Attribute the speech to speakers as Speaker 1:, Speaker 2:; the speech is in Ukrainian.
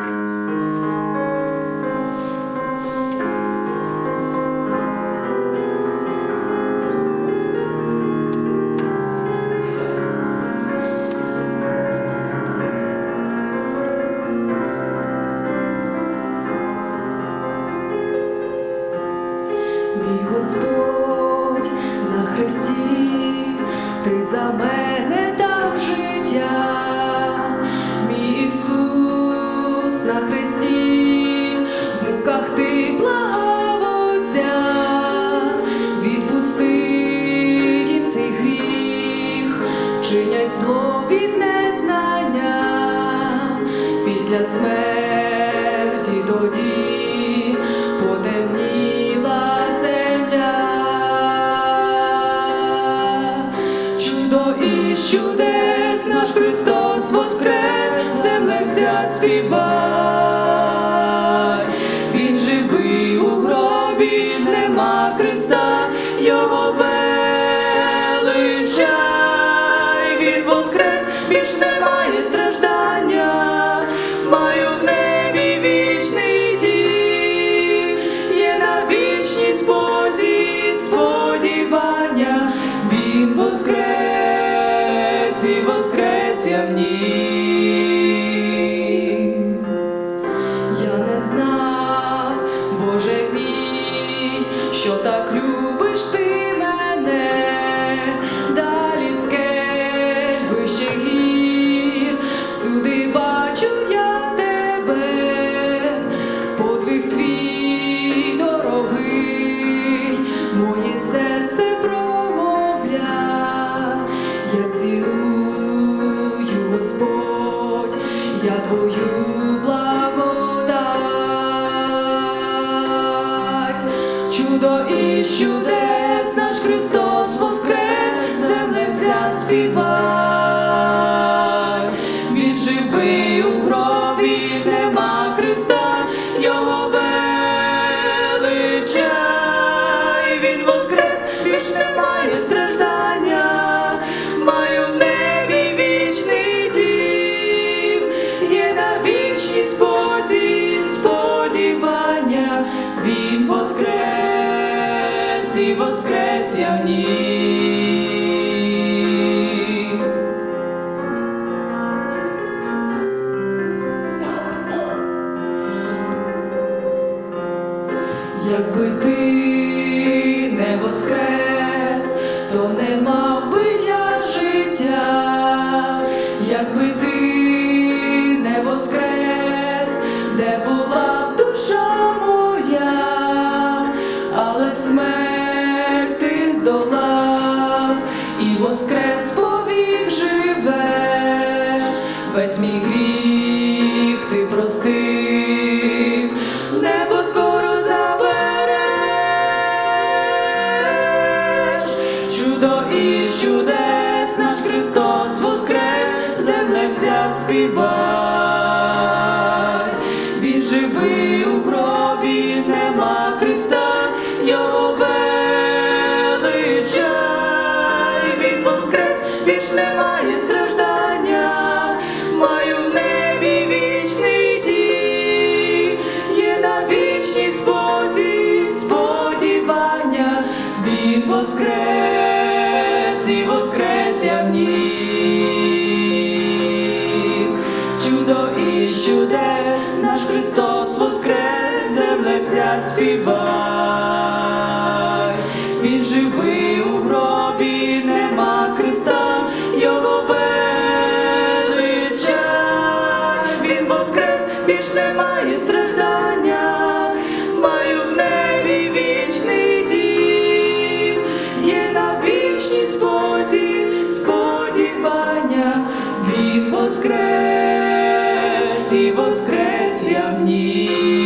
Speaker 1: Мій Господь на хресті, ти за мене в муках ти благав Отця, відпусти їм цей гріх, чинять зло від незнання. Після смерті тоді потемніла земля, чудо і чудес наш Христос воскрес, земле вся співай, більш немає страждання, маю в небі вічний дім, є на вічність Бозі сподівання, Він воскрес і воскрес я в нім. Я не знав, Боже мій, що так любиш ти моє серце промовля, як цілую, Господь, я твою благодать, чудо і чудес наш Христос воскрес, земле вся співай, і воскрес я в нім. Якби ти не воскрес, то не мав би я життя, якби ти не воскрес, де весь мій гріх ти простив, небо скоро забереш, чудо і чудес наш Христос воскрес, земле вся співай, Він живий у гробі, нема Христа, Його величай, Він воскрес, більш немає і воскрес я в нім. Чудо і чудес, наш Христос воскрес, земле вся співай. Він живий у гробі, нема Христа, Його величай. Він воскрес, більш немає страждання, воскрес, і воскрес я в ній.